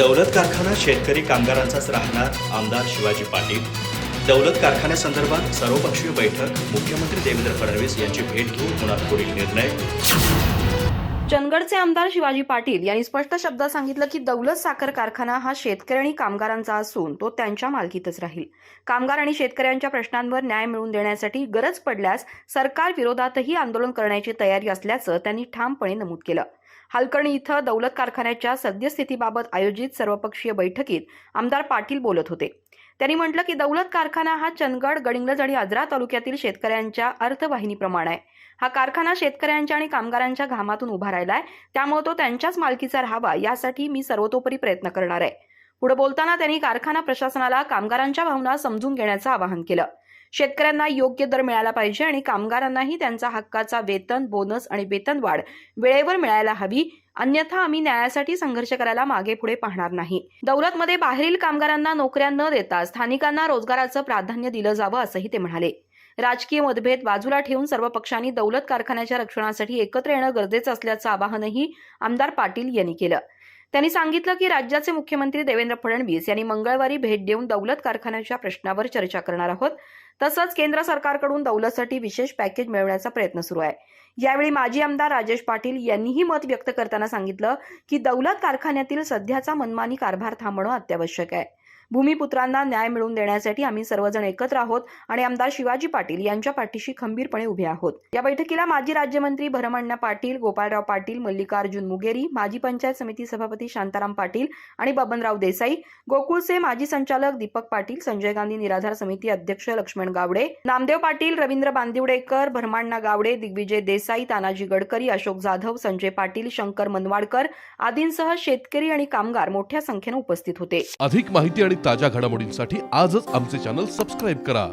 दौलत कारखाना शेतकरी कामगारांचाच राहणार आमदार शिवाजी पाटील. दौलत कारखान्यासंदर्भात सर्वपक्षीय बैठक मुख्यमंत्री देवेंद्र फडणवीस यांची भेट घेऊन होणार पुढील निर्णय चंदगडचे आमदार शिवाजी पाटील यांनी स्पष्ट शब्दात सांगितलं की दौलत साखर कारखाना हा शेतकरी आणि कामगारांचा असून तो त्यांच्या मालकीतच राहील. कामगार आणि शेतकऱ्यांच्या प्रश्नांवर न्याय मिळवून देण्यासाठी गरज पडल्यास सरकार विरोधातही आंदोलन करण्याची तयारी असल्याचं त्यांनी ठामपणे नमूद केलं. हलकर्णी इथं दौलत कारखान्याच्या सद्यस्थितीबाबत आयोजित सर्वपक्षीय बैठकीत आमदार पाटील बोलत होते. त्यांनी म्हटलं की दौलत कारखाना हा चंदगड गडिंग्लज आणि आजरा तालुक्यातील शेतकऱ्यांच्या अर्थवाहिनीप्रमाणे आहे. हा कारखाना शेतकऱ्यांच्या आणि कामगारांच्या घामातून उभा राहिला आहे त्यामुळे तो त्यांच्याच मालकीचा राहावा यासाठी मी सर्वतोपरी प्रयत्न करणार आहे. पुढे बोलताना त्यांनी कारखाना प्रशासनाला कामगारांच्या भावना समजून घेण्याचं आवाहन केलं. शेतकऱ्यांना योग्य दर मिळाला पाहिजे आणि कामगारांनाही त्यांचा हक्काचा वेतन बोनस आणि वेतनवाढ वेळेवर मिळायला हवी. अन्यथा आम्ही न्यायासाठी संघर्ष करायला मागे पुढे पाहणार नाही. दौलतमध्ये बाहेरील कामगारांना नोकऱ्या न देता स्थानिकांना रोजगाराचं प्राधान्य दिलं जावं असंही ते म्हणाले. राजकीय मतभेद बाजूला ठेवून सर्व पक्षांनी दौलत कारखान्याच्या रक्षणासाठी एकत्र येणं गरजेचं असल्याचं आवाहनही आमदार पाटील यांनी केलं. त्यांनी सांगितलं की राज्याचे मुख्यमंत्री देवेंद्र फडणवीस यांनी मंगळवारी भेट देऊन दौलत कारखान्याच्या प्रश्नावर चर्चा करणार आहोत. तसंच केंद्र सरकारकडून दौलतसाठी विशेष पॅकेज मिळवण्याचा प्रयत्न सुरू आहे. यावेळी माजी आमदार राजेश पाटील यांनीही मत व्यक्त करताना सांगितलं की दौलत कारखान्यातील सध्याचा मनमानी कारभार थांबणं अत्यावश्यक आहे. भूमिपुत्रांना न्याय मिळवून देण्यासाठी आम्ही सर्वजण एकत्र आहोत आणि आमदार शिवाजी पाटील यांच्या पाठीशी खंबीरपणे उभे आहोत. या बैठकीला माजी राज्यमंत्री भरमण्णा पाटील गोपाळराव पाटील मल्लिकार्जुन मुगेरी माजी पंचायत समिती सभापती शांताराम पाटील आणि बबनराव देसाई गोकुळचे माजी संचालक दीपक पाटील संजय गांधी निराधार समिती अध्यक्ष लक्ष्मण गावडे नामदेव पाटील रवींद्र बांदिवडेकर भरमाण्णा गावडे दिग्विजय देसाई तानाजी गडकरी अशोक जाधव संजय पाटील शंकर मनवाडकर आदींसह शेतकरी आणि कामगार मोठ्या संख्येनं उपस्थित होते. अधिक माहिती आणि ताज्या घडामोडींसाठी आजच आमचे चॅनल सबस्क्राईब करा.